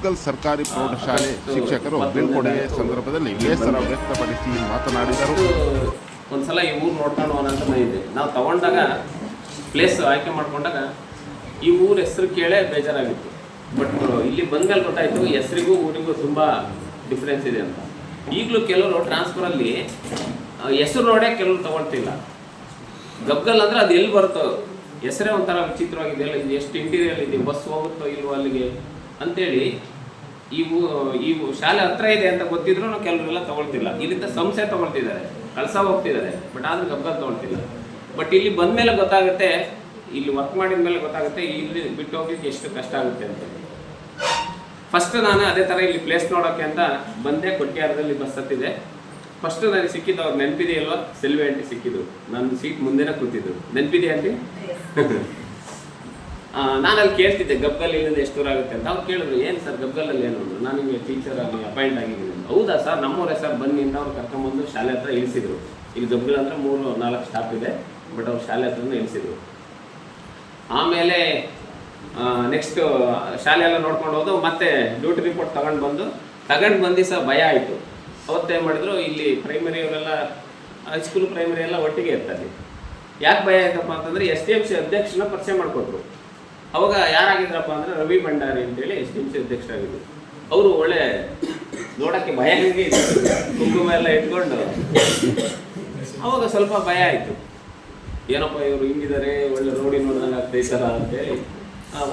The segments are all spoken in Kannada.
ಗಬ್ಗಲ್ ಸರ್ಕಾರಿ ಪ್ರೌಢಶಾಲೆ ಶಿಕ್ಷಕರು ಬೀಳ್ಕೊಡುಗೆ ಸಂದರ್ಭದಲ್ಲಿ ಬೇಸರ ವ್ಯಕ್ತಪಡಿಸಿ ಮಾತನಾಡಿದರು. ಒಂದ್ಸಲ ಈ ಊರು ನೋಡ್ಕೊಂಡು ಅನ್ನೋ ಇದೆ ನಾವು ತಗೊಂಡಾಗ ಪ್ಲೇಸ್ ಆಯ್ಕೆ ಮಾಡ್ಕೊಂಡಾಗ ಈ ಊರ ಹೆಸರು ಕೇಳೇ ಬೇಜಾರಾಗಿತ್ತು. ಬಟ್ ಇಲ್ಲಿ ಬಂದ್ಮೇಲೆ ಗೊತ್ತಾಯ್ತು ಹೆಸರಿಗೂ ಊರಿಗೂ ತುಂಬ ಡಿಫ್ರೆನ್ಸ್ ಇದೆ ಅಂತ. ಈಗಲೂ ಕೆಲವರು ಟ್ರಾನ್ಸ್ಫರಲ್ಲಿ ಹೆಸರು ನೋಡೇ ಕೆಲವರು ತಗೊಳ್ತಿಲ್ಲ. ಗಬ್ಗಲ್ ಅಂದ್ರೆ ಅದು ಎಲ್ಲಿ ಬರುತ್ತೋ, ಹೆಸರೇ ಒಂಥರ ವಿಚಿತ್ರವಾಗಿದೆ. ಇದು ಎಷ್ಟು ಇಂಟೀರಿಯರ್ ಇದೆ, ಬಸ್ ಹೋಗುತ್ತೋ ಇಲ್ವೋ ಅಲ್ಲಿಗೆ ಅಂತೇಳಿ ಈ ಈ ಶಾಲೆ ಹತ್ರ ಇದೆ ಅಂತ ಗೊತ್ತಿದ್ರು ಕೆಲವರೆಲ್ಲ ತಗೊಳ್ತಿಲ್ಲ. ಇಲ್ಲಿಂದ ಸಂಸ್ಥೆ ತಗೊಳ್ತಿದ್ದಾರೆ. ಕಳ್ಸ ಹೋಗ್ತಿದ್ದಾರೆ. ಬಟ್ ಆದ್ರೆ ಗಬ್ಬಲ್ ತಗೊಳ್ತಿಲ್ಲ. ಬಟ್ ಇಲ್ಲಿ ಬಂದ ಮೇಲೆ ಗೊತ್ತಾಗುತ್ತೆ ಇಲ್ಲಿ ವರ್ಕ್ ಮಾಡಿದ ಮೇಲೆ ಗೊತ್ತಾಗುತ್ತೆ ಇಲ್ಲಿ ಬಿಟ್ಟು ಹೋಗ್ಲಿಕ್ಕೆ ಎಷ್ಟು ಕಷ್ಟ ಆಗುತ್ತೆ ಅಂತ. ಫಸ್ಟ್ ನಾನು ಅದೇ ಥರ ಇಲ್ಲಿ ಪ್ಲೇಸ್ ನೋಡೋಕ್ಕೆ ಅಂತ ಬಂದೆ. ಕೊಟ್ಟಿಯಾರದಲ್ಲಿ ಬಸ್ ಹತ್ತಿದೆ. ಫಸ್ಟ್ ನನಗೆ ಸಿಕ್ಕಿದ್ದು ಅವ್ರು ನೆನಪಿದೆಯಲ್ವ? ಸಿಲ್ವೆ ಆಂಟಿ ಸಿಕ್ಕಿದ್ರು ನನ್ನ ಸೀಟ್ ಮುಂದೆನೇ ಕೂತಿದ್ರು ನೆನಪಿದೆಯಾ ಆಂಟಿ ನಾನು ಅಲ್ಲಿ ಕೇಳ್ತಿದ್ದೆ ಗಬ್ಬಲ್ ಇಲ್ಲಿಂದ ಎಷ್ಟು ದೂರ ಆಗುತ್ತೆ ಅಂತ. ಅವ್ರು ಕೇಳಿದ್ರು, ಏನು ಸರ್ ಗಬ್ಬಲಲ್ಲಿ ಏನು? ಅಂದ್ರು, ನಾನು ನಿಮಗೆ ಟೀಚರ್ ಅಲ್ಲಿ ಅಪಾಯಿಂಟ್ ಆಗಿದ್ದೀನಿ. ಹೌದಾ ಸರ್, ನಮ್ಮೂರೇ ಸರ್, ಬನ್ನಿ ಅಂತ ಅವ್ರು ಕರ್ಕೊಂಬಂದು ಶಾಲೆ ಹತ್ರ ಇಳಿಸಿದ್ರು. ಇಲ್ಲಿ ಗಬ್ಬಲ್ ಅಂದರೆ ಮೂರು, ನಾಲ್ಕು ಸ್ಟಾಪ್ ಇದೆ ಬಟ್ ಅವ್ರು ಶಾಲೆ ಹತ್ರನೂ ಇಳಿಸಿದ್ರು. ಆಮೇಲೆ ನೆಕ್ಸ್ಟ್ ಶಾಲೆ ಎಲ್ಲ ನೋಡ್ಕೊಂಡು ಹೋದು, ಮತ್ತೆ ಡ್ಯೂಟಿ ರಿಪೋರ್ಟ್ ತಗೊಂಡು ಬಂದು ತಗೊಂಡು ಬಂದು ಸಹ ಭಯ ಆಯಿತು. ಅವತ್ತೇನು ಮಾಡಿದ್ರು, ಇಲ್ಲಿ ಪ್ರೈಮರಿ ಅವರೆಲ್ಲ ಹೈಸ್ಕೂಲ್ ಪ್ರೈಮರಿ ಎಲ್ಲ ಒಟ್ಟಿಗೆ ಇರ್ತಾರೆ. ಯಾಕೆ ಭಯ ಆಯ್ತಪ್ಪ ಅಂತಂದ್ರೆ ಎಸ್ ಡಿ ಎಂ ಸಿ ಅಧ್ಯಕ್ಷನ ಪರಿಚಯ ಮಾಡಿಕೊಟ್ರು. ಅವಾಗ ಯಾರಾಗಿದ್ರಪ್ಪ ಅಂದ್ರೆ ರವಿ ಭಂಡಾರಿ ಅಂತೇಳಿ ಎಸ್ ಡಿ ಸಿ ಅಧ್ಯಕ್ಷರಾಗಿದ್ರು. ಅವರು ಒಳ್ಳೆ ನೋಡೋಕ್ಕೆ ಭಯ ಹಂಗೆ ಕುಂಕುಮ ಎಲ್ಲ ಇಟ್ಕೊಂಡು. ಅವಾಗ ಸ್ವಲ್ಪ ಭಯ ಆಯಿತು. ಏನಪ್ಪ ಇವರು ಹಿಂಗಿದ್ದಾರೆ ಒಳ್ಳೆ ರೋಡಿ ನೋಡಿದಂಗೆ ಆಗ್ತೈತಲ್ಲ ಅಂತೇಳಿ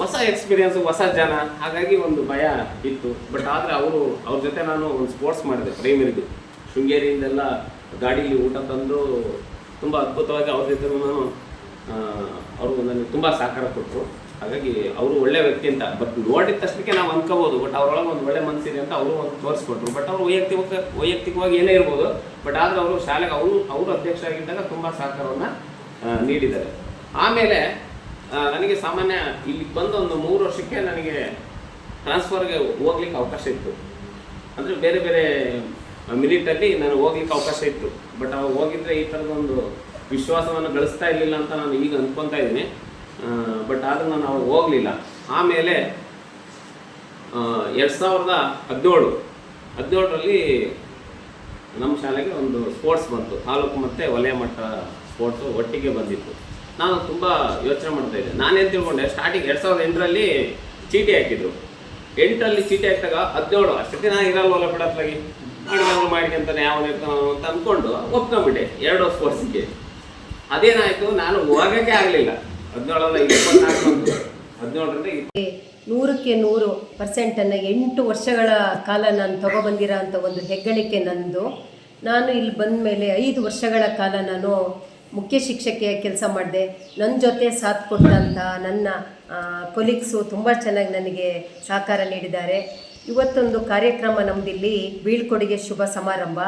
ಹೊಸ ಎಕ್ಸ್ಪೀರಿಯನ್ಸ್ ಹೊಸ ಜನ. ಹಾಗಾಗಿ ಒಂದು ಭಯ ಇತ್ತು. ಬಟ್ ಆದರೆ ಅವರು, ಅವ್ರ ಜೊತೆ ನಾನು ಒಂದು ಸ್ಪೋರ್ಟ್ಸ್ ಮಾಡಿದೆ, ಪ್ರೈಮರಿದು. ಶೃಂಗೇರಿಯಿಂದೆಲ್ಲ ಗಾಡಿಲಿ ಊಟ ತಂದು ತುಂಬ ಅದ್ಭುತವಾಗಿ ಅವ್ರ ಜೊತೆ ನಾನು ಅವ್ರಿಗೆ ಅವರು ನನಗೆ ತುಂಬ ಸಹಕಾರ ಕೊಟ್ಟರು. ಹಾಗಾಗಿ ಅವರು ಒಳ್ಳೆ ವ್ಯಕ್ತಿ ಅಂತ. ಬಟ್ ನೋಡಿದ ತಕ್ಷಣಕ್ಕೆ ನಾವು ಅನ್ಕೋಬೋದು ಬಟ್ ಅವರೊಳಗೆ ಒಂದು ಒಳ್ಳೆ ಮನಸ್ಸಿದೆ ಅಂತ ಅವರು ಒಂದು ತೋರಿಸ್ಕೊಟ್ರು. ಬಟ್ ಅವರು ವೈಯಕ್ತಿಕ, ವೈಯಕ್ತಿಕವಾಗಿ ಏನೇ ಇರ್ಬೋದು ಬಟ್ ಆದರೆ ಅವರು ಶಾಲೆಗೆ ಅವರು ಅವರು ಅಧ್ಯಕ್ಷರಾಗಿದ್ದಾಗ ತುಂಬ ಸಹಕಾರವನ್ನು ನೀಡಿದ್ದಾರೆ. ಆಮೇಲೆ ನನಗೆ ಸಾಮಾನ್ಯ ಇಲ್ಲಿ ಬಂದು ಒಂದು ಮೂರು ವರ್ಷಕ್ಕೆ ನನಗೆ ಟ್ರಾನ್ಸ್ಫರ್ಗೆ ಹೋಗ್ಲಿಕ್ಕೆ ಅವಕಾಶ ಇತ್ತು. ಅಂದರೆ ಬೇರೆ ಬೇರೆ ಮಿನಿಟಲ್ಲಿ ನಾನು ಹೋಗ್ಲಿಕ್ಕೆ ಅವಕಾಶ ಇತ್ತು. ಬಟ್ ಅವಾಗ ಹೋಗಿದ್ರೆ ಈ ಥರದೊಂದು ವಿಶ್ವಾಸವನ್ನು ಗಳಿಸ್ತಾ ಇರಲಿಲ್ಲ ಅಂತ ನಾನು ಈಗ ಅಂದ್ಕೊತಾ ಇದ್ದೀನಿ. ಬಟ್ ಆದರೂ ನಾನು ಅವಾಗ ಹೋಗಲಿಲ್ಲ. ಆಮೇಲೆ ಎರಡು ಸಾವಿರದ ಹದಿನೇಳು, ಹದಿನೇಳರಲ್ಲಿ ನಮ್ಮ ಶಾಲೆಗೆ ಒಂದು ಸ್ಪೋರ್ಟ್ಸ್ ಬಂತು. ತಾಲೂಕು ಮತ್ತು ವಲಯ ಮಟ್ಟ ಸ್ಪೋರ್ಟ್ಸು ಒಟ್ಟಿಗೆ ಬಂದಿತ್ತು. ನಾನು ತುಂಬ ಯೋಚನೆ ಮಾಡ್ತಾ ಇದ್ದೆ. ನಾನೇನು ತಿಳ್ಕೊಂಡೆ ಸ್ಟಾರ್ಟಿಂಗ್ ಎರಡು ಸಾವಿರದ ಎಂಟರಲ್ಲಿ ಚೀಟಿ ಹಾಕಿದ್ರು. ಎಂಟರಲ್ಲಿ ಚೀಟಿ ಹಾಕಿದಾಗ ಹದಿನೇಳು, ಅಷ್ಟೊತ್ತಿಗೆ ನಾನು ಇರಲ್ವಲ್ಲ ಬಿಡತ್ಲಾಗಿ ಅಡುಗೆ ಮಾಡ್ಕೊಂತಾನೆ ಯಾವನ ಇರ್ತಾನೋ ಅಂತ ಅಂದ್ಕೊಂಡು ಒಪ್ಕೊಂಬಿಟ್ಟೆ ಎರಡು ಸ್ಪೋರ್ಟ್ಸಿಗೆ ಅದೇನಾಯಿತು ನಾನು ಹೋಗೋಕ್ಕೆ ಆಗಲಿಲ್ಲ. ನೂರಕ್ಕೆ ನೂರು ಪರ್ಸೆಂಟನ್ನು ಎಂಟು ವರ್ಷಗಳ ಕಾಲ ನಾನು ತಗೊಬಂದಿರೋ ಅಂಥ ಒಂದು ಹೆಗ್ಗಳಿಕೆ ನಂದು. ನಾನು ಇಲ್ಲಿ ಬಂದ ಮೇಲೆ ಐದು ವರ್ಷಗಳ ಕಾಲ ನಾನು ಮುಖ್ಯ ಶಿಕ್ಷಕಿಯ ಕೆಲಸ ಮಾಡಿದೆ. ನನ್ನ ಜೊತೆ ಸಾಥ್ ಕೊಟ್ಟಂಥ ನನ್ನ ಕೊಲೀಗ್ಸು ತುಂಬ ಚೆನ್ನಾಗಿ ನನಗೆ ಸಹಕಾರ ನೀಡಿದ್ದಾರೆ. ಇವತ್ತೊಂದು ಕಾರ್ಯಕ್ರಮ ನಮ್ಮದಿಲ್ಲಿ ಬೀಳ್ಕೊಡುಗೆ ಶುಭ ಸಮಾರಂಭ.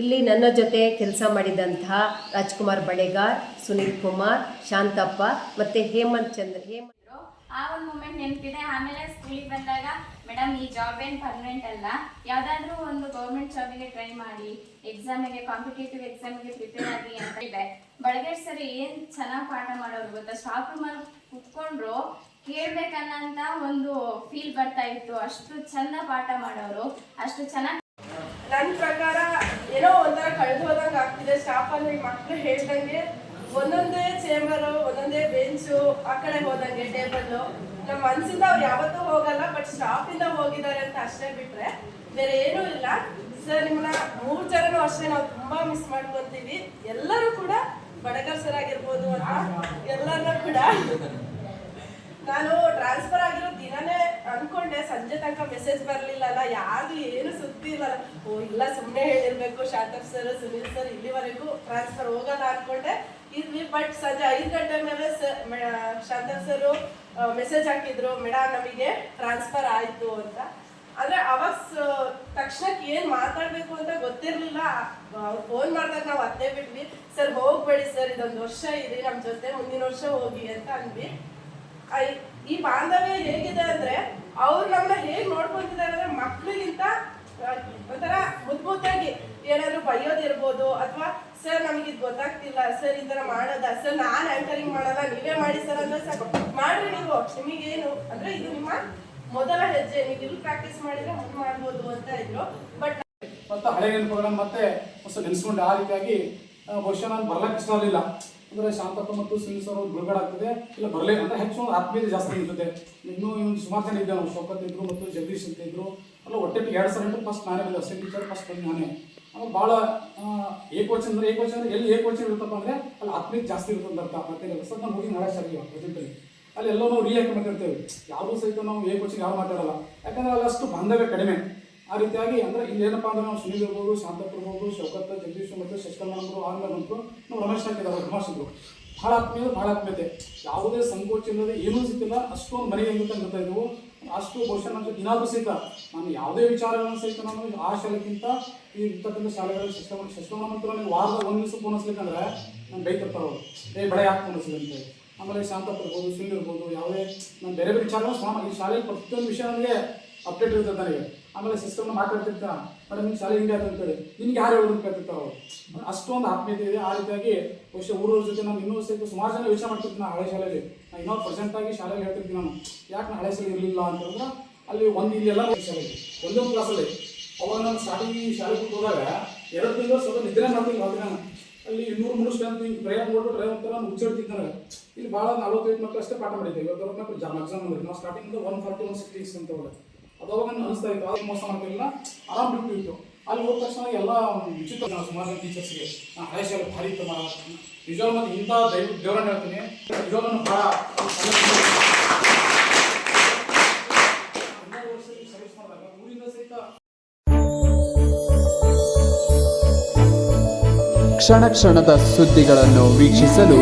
ಇಲ್ಲಿ ನನ್ನ ಜೊತೆ ಕೆಲಸ ಮಾಡಿದಂತಹ ರಾಜ್ಕುಮಾರ್ ಬಳೆಗಾರ್ ಸುನೀಲ್ ಕುಮಾರ್, ಶಾಂತಪ್ಪ ಮತ್ತು ಹೇಮಂತ್ ಚಂದ್ರ ಹೇಮಂತ್. ಆ ಒಂದು ಮೂಮೆಂಟ್ ನೆನಪಿದೆ. ಆಮೇಲೆ ಸ್ಕೂಲಿಗೆ ಬಂದಾಗ, ಮೇಡಮ್, ಈ ಜಾಬ್ ಏನು ಪರ್ಮನೆಂಟ್ ಅಲ್ಲ. ಯಾವುದಾದ್ರೂ ಒಂದು ಗೌರ್ಮೆಂಟ್ ಜಾಬಿಗೆ ಟ್ರೈ ಮಾಡಿ. ಎಕ್ಸಾಮಿಗೆ ಕಾಂಪಿಟೇಟಿವ್ ಎಕ್ಸಾಮಿಗೆ ಪ್ರಿಪೇರ್ ಆಗಿ ಅಂತ ಇದೆ. ಬಳಗೇರ್ ಸರ್ ಏನು ಚೆನ್ನಾಗಿ ಪಾಠ ಮಾಡೋರು ಗೊತ್ತಾ? ಸ್ಟಾಫ್ ರೂಮಲ್ಲಿ ಕುತ್ಕೊಂಡ್ರು, ಕೇಳ್ಬೇಕನ್ನಂತ ಒಂದು ಫೀಲ್ ಬರ್ತಾ ಇತ್ತು. ಅಷ್ಟು ಚಂದ ಪಾಠ ಮಾಡೋರು. ಅಷ್ಟು ಚೆನ್ನಾಗಿ ನನ್ನ ಪ್ರಕಾರ ಏನೋ ಒಂಥರ ಕಳೆದು ಹೋದಂಗೆ ಆಗ್ತಿದೆ. ಸ್ಟಾಫ್ ಮಕ್ಕಳು ಹೇಳ್ದಂಗೆ ಒಂದೊಂದೇ ಚೇಂಬರು ಒಂದೊಂದೇ ಬೆಂಚು ಆ ಕಡೆ ಹೋದಂಗೆ ಟೇಬಲ್ಲು ನಮ್ಮ ಮನ್ಸಿಂದ ಅವ್ರು ಯಾವತ್ತೂ ಹೋಗಲ್ಲ ಬಟ್ ಸ್ಟಾಫ್ ಇಂದ ಹೋಗಿದ್ದಾರೆ ಅಂತ ಅಷ್ಟೇ ಬಿಟ್ರೆ ಬೇರೆ ಏನೂ ಇಲ್ಲ. ಸರ್ ನಿಮ್ಮನ್ನ ಮೂರು ಜನನೂ ಅಷ್ಟೇ ನಾವು ತುಂಬಾ ಮಿಸ್ ಮಾಡ್ಕೊತೀವಿ. ಎಲ್ಲರೂ ಕೂಡ ಬಡಗರ್ ಸರ್ ಆಗಿರ್ಬೋದು ಅಂತ ಎಲ್ಲರನ್ನೂ ಕೂಡ ನಾನು ಟ್ರಾನ್ಸ್ಫರ್ ಆಗಿರೋ ದಿನನೇ ಅನ್ಕೊಂಡೆ. ಸಂಜೆ ತನಕ ಮೆಸೇಜ್ ಬರ್ಲಿಲ್ಲಲ್ಲ ಯಾರು ಏನು ಸುದ್ದಿ ಇಲ್ಲ ಓ, ಇಲ್ಲ ಸುಮ್ಮನೆ ಹೇಳಿರ್ಬೇಕು ಶಾಂತಪ್ ಸರ್ ಸುನೀಲ್ ಸರ್ ಇಲ್ಲಿವರೆಗೂ ಟ್ರಾನ್ಸ್ಫರ್ ಹೋಗಲ್ಲ ಅನ್ಕೊಂಡೆ. ಇದ್ವಿ ಬಟ್ ಸಂಜೆ ಐದು ಗಂಟೆ ಮೇಲೆ ಶಾಂತಪ್ ಸರ್ ಮೆಸೇಜ್ ಹಾಕಿದ್ರು ಮೇಡಮ್ ನಮಗೆ ಟ್ರಾನ್ಸ್ಫರ್ ಆಯ್ತು ಅಂತ. ಅಂದ್ರೆ ಅವಾಗ ತಕ್ಷಣಕ್ಕೆ ಏನ್ ಮಾತಾಡ್ಬೇಕು ಅಂತ ಗೊತ್ತಿರ್ಲಿಲ್ಲ. ಅವ್ರು ಫೋನ್ ಮಾಡಿದಾಗ ನಾವು ಅತ್ತೇ ಬಿಟ್ವಿ. ಸರ್ ಹೋಗ್ಬೇಡಿ ಸರ್ ಇದೊಂದು ವರ್ಷ ಇರಿ, ನಮ್ ಜೊತೆ ಮುಂದಿನ ವರ್ಷ ಹೋಗಿ ಅಂತ ಅಂದ್ವಿ. ಈ ಬಾಂಧವ್ಯ ಹೇಗಿದೆ ಅಂದ್ರೆ, ಅವ್ರು ನಮ್ಮನ್ನ ಹೇಗ್ ನೋಡ್ಕೊಂತಿದ್ದಾರೆ ಅಂದ್ರೆ ಮಕ್ಳಿಗಿಂತ ಆ, ಒಂಥರ ಮುದ್ದಾಗಿ ಬೈಯೋದಿರ್ಬೋದು ಅಥವಾ ಸರ್ ನಮ್ಗೆ ಇದು ಗೊತ್ತಾಗ್ತಿಲ್ಲ, ಸರ್ ಈ ತರ ಮಾಡೋದ? ಸರ್ ನಾನ್ ಆಂಕರಿಂಗ್ ಮಾಡಲ್ಲ, ನೀವೇ ಮಾಡಿ ಸರ್ ಅಂದ್ರೆ ಸಾಕು. ಮಾಡ್ರಿ ನೀವು. ನಿಮಗೇನು, ಅಂದ್ರೆ ಇದು ನಿಮ್ಮ ಮೊದಲ ಹೆಜ್ಜೆ. ನೀವು ಇಲ್ಲಿ ಪ್ರಾಕ್ಟೀಸ್ ಮಾಡಿದ್ರೆ ಮುಂದೆ ಮಾಡ್ಬೋದು ಅಂತ ಇದ್ರು. ಬಟ್ ಮತ್ತೆ ಹಳೆ ನೆನಪುಗಳ ಮತ್ತೆ ಹೊಸ ನೆನೆಸ್ಕೊಂಡು. ಆ ರೀತಿಯಾಗಿ ಬಹುಶಃ ನಾನು ಬರ್ಲಕ್ಕೆ ಇಷ್ಟ ಆಗಲಿಲ್ಲ ಅಂದರೆ ಶಾಂತಪ್ಪ ಮತ್ತು ಸುನೀಲ್ ಸರ್ ಅವ್ರು ಬಿಡುಗಡೆ ಇಲ್ಲ ಬರಲೇ ಅಂತ ಹೆಚ್ಚು ಒಂದು ಆತ್ಮೀಯತೆ ಜಾಸ್ತಿ ಇರ್ತದೆ ಇನ್ನೂ ಇವ್ನು ಸುಮಾರು ಜನ ಇದ್ದೆ ನಾವು ಶೋಕತ್ ಇದ್ರು ಮತ್ತು ಜಗದೀಶ್ ಅಂತ ಇದ್ರು. ಅಲ್ಲ ಒಟ್ಟಿಗೆ ಎರಡು ಸಲ ಫಸ್ಟ್ ನಾನೇ ಬಂದೆ. ಟೀಚರ್ ಫಸ್ಟ್ ಬಂದು ನಾನೇ. ಆಮೇಲೆ ಭಾಳ ಏಕವಚನ ಅಂದ್ರೆ ಏಕವಚನ ಅಂದ್ರೆ ಎಲ್ಲಿ ಏಕವಚನ ಇರುತ್ತಪ್ಪ ಅಂದರೆ ಅಲ್ಲಿ ಆತ್ಮೀಯತೆ ಜಾಸ್ತಿ ಇರುತ್ತೆ ಅಂತ ಅರ್ಥ. ಮತ್ತೆ ಸ್ವಲ್ಪ ನಾನು ಹೋಗಿ ನಾಳೆ ಸರಿ ಪ್ರೆಸೆಂಟಲ್ಲಿ ಅಲ್ಲಿ. ಎಲ್ಲೋ ನಾವು ರಿಯಾಕ್ಟ್ ಮಾತಾಡ್ತೇವೆ ಯಾವುದೂ ಸಹಿತ ನಾವು ಏಕವಚನ ಯಾರು ಮಾತಾಡಲ್ಲ. ಯಾಕಂದ್ರೆ ಅಲ್ಲಿ ಅಷ್ಟು ಬಾಂಧವ್ಯ ಕಡಿಮೆ. ಆ ರೀತಿಯಾಗಿ ಅಂದ್ರೆ ಇಲ್ಲೇನಪ್ಪ ಅಂದ್ರೆ ನಾವು ಸುನೀಲ್ ಇರ್ಬೋದು ಶಾಂತಪ್ಪ ಇರ್ಬೋದು, ಶೌಕತ್, ಜಗದೀಶ್ ಮತ್ತು ಶಶಿಕಲಣ್ಣರು ಆಮೇಲೆ ಬಂತು ನಾವು ರಮೇಶ್ ಹಾಕಿದ್ದಾರೆ ವಿಮರ್ಶಕರು ಭಾಳ ಆತ್ಮೀಯ ಭಾಳ ಆತ್ಮೀಯತೆ. ಯಾವುದೇ ಸಂಕೋಚ ಇಲ್ಲದೆ ಏನೂ ಸಿಕ್ಕಿಲ್ಲ, ಅಷ್ಟೊಂದು ಮನೆಯಲ್ಲಿ ಅಂತ ಇದ್ದವು ಅಷ್ಟು ಬಹುಶಃ ನಮ್ಮ ದಿನಾಲೂ ಸಹಿತ ನಾನು ಯಾವುದೇ ವಿಚಾರಗಳನ್ನು ಸಹಿತ ನಾನು ಆ ಶಾಲೆಗಿಂತ ಈ ಇರ್ತಕ್ಕಂಥ ಶಾಲೆಗಳ ಶಿಕ್ಷಣ ಶಿಕ್ಷಣ ನನಗೆ ವಾರದ ಒಂದು ದಿವಸ ಫೋನ್ ಹಚ್ಲಿಕ್ಕಂದ್ರೆ ನಾನು ಬೈತಿರ್ತಾರೆ ಅವರು. ಏ ಬಳೆ ಯಾಕೆ ಹಚ್ಚಿದೆ ಆಮೇಲೆ ಶಾಂತ ಇರ್ಬೋದು ಸುಳ್ಳು ಇರ್ಬೋದು ಯಾವುದೇ ನಾನು ಬೇರೆ ಬೇರೆ ವಿಚಾರಗಳು ಈ ಶಾಲೆಯಲ್ಲಿ ಪ್ರತಿಯೊಂದು ವಿಷಯ ನನಗೆ ಅಪ್ಡೇಟ್ ಇರ್ತದೆ ನನಗೆ. ಆಮೇಲೆ ಸಿಸ್ಟಮ್ನ ಮಾತಾಡ್ತಿರ್ತಾರ ಮೇಡಮ್, ನಿಮ್ಗೆ ಶಾಲೆ ಹಿಂಗೆ ಅಂತೇಳಿ ನಿನ್ಗೆ ಯಾರು ಹೇಳೋದು ಕೇಳ್ತಿರ್ತಾರೆ? ಅವರು ಅಷ್ಟೊಂದು ಆತ್ಮೀಯತೆ ಇದೆ. ಆ ರೀತಿಯಾಗಿ ಬಹುಶಃ ಊರವ್ರ ಜೊತೆ ನಾನು ಇನ್ನೂ ಸಹಿತ ಸುಮಾರು ಜನ ಯೋಚನೆ ಮಾಡ್ತಿರ್ತೀನಿ ನಾನು ಹಳೆ ಶಾಲೆಯಲ್ಲಿ. ನಾನು ಇನ್ನೂ ಪ್ರೆಸೆಂಟ್ ಆಗಿ ಶಾಲೆಯಲ್ಲಿ ಹೇಳ್ತಿರ್ತೀನಿ ನಾನು. ಯಾಕೆ ನಾನು ಹಳೆ ಶಾಲೆ ಇರಲಿಲ್ಲ ಅಂತಂದ್ರೆ ಅಲ್ಲಿ ಒಂದು ಇಲ್ಲಿ ಎಲ್ಲ ಶಾಲೆಗೆ ಒಂದೊಂದು ಕ್ಲಾಸಲ್ಲಿ. ಅವಾಗ ನಾನು ಸ್ಟಾರ್ಟಿಂಗ್ ಶಾಲೆಗೆ ಹೋದಾಗ ಎರಡು ತಿಂಗಳು ಸ್ವಲ್ಪ ನಿದ್ರೆ ಮಾಡ್ತೀನಿ ರಾತ್ರಿ ನಾನು ಅಲ್ಲಿ ಇನ್ನೂರು ಮೂರು ಸ್ಟ್ರೆಂತ್ ಹಿಂಗೆ ಪ್ರಯಾಣ ಮಾಡ್ಬಿಟ್ಟು ಡ್ರೈವ್ ಅಂತ ನಾನು ಹುಚ್ಚಿಡ್ತಿದ್ದೆ ನನಗೆ. ಇಲ್ಲಿ ಭಾಳ ನಲವತ್ತೈದು ಮಕ್ಕಳು ಅಷ್ಟೇ ಪಾಠ ಮಾಡಿದ್ದೆ. ಇವತ್ತು ಮಕ್ಕಳು ಜಾಮ್ ಎಕ್ಸಾಮ್ ಮಾಡಿದ್ವಿ ನಾವು starting one forty one sixty ಅಂತ ಹೋದ್ರೆ ಅದು ಅವಾಗ ನನಗೆ ಅನಿಸ್ತಾ ಇತ್ತು ಅದು ಮೋಸ ಮಾಡ್ತಿರಲಿಲ್ಲ ಆರಾಮ್ ಬಿಟ್ಟು ಇತ್ತು ಅಲ್ಲಿ ಹೋದ ತಕ್ಷಣ ಎಲ್ಲ ವಿಚಿತ್ರ ಜನ ಸುಮಾರು ಜನ ಟೀಚರ್ಸ್ಗೆ ನಾನು ಹಳೆ ಶಾಲೆ ಭಾರಿ ಇತ್ತು ಮಾಡ ನಾನು ಇಂಥ ದೈವ, ದೇವರನ್ನು ಹೇಳ್ತೀನಿ. ನಿಜವಾಗ್ಲೂ ಭಾಳ ಕ್ಷಣ ಕ್ಷಣದ ಸುದ್ದಿಗಳನ್ನು ವೀಕ್ಷಿಸಲು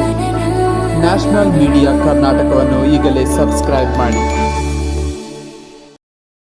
ನ್ಯಾಷನಲ್ ಮೀಡಿಯಾ ಕರ್ನಾಟಕವನ್ನು ಈಗಲೇ ಸಬ್ಸ್ಕ್ರೈಬ್ ಮಾಡಿ.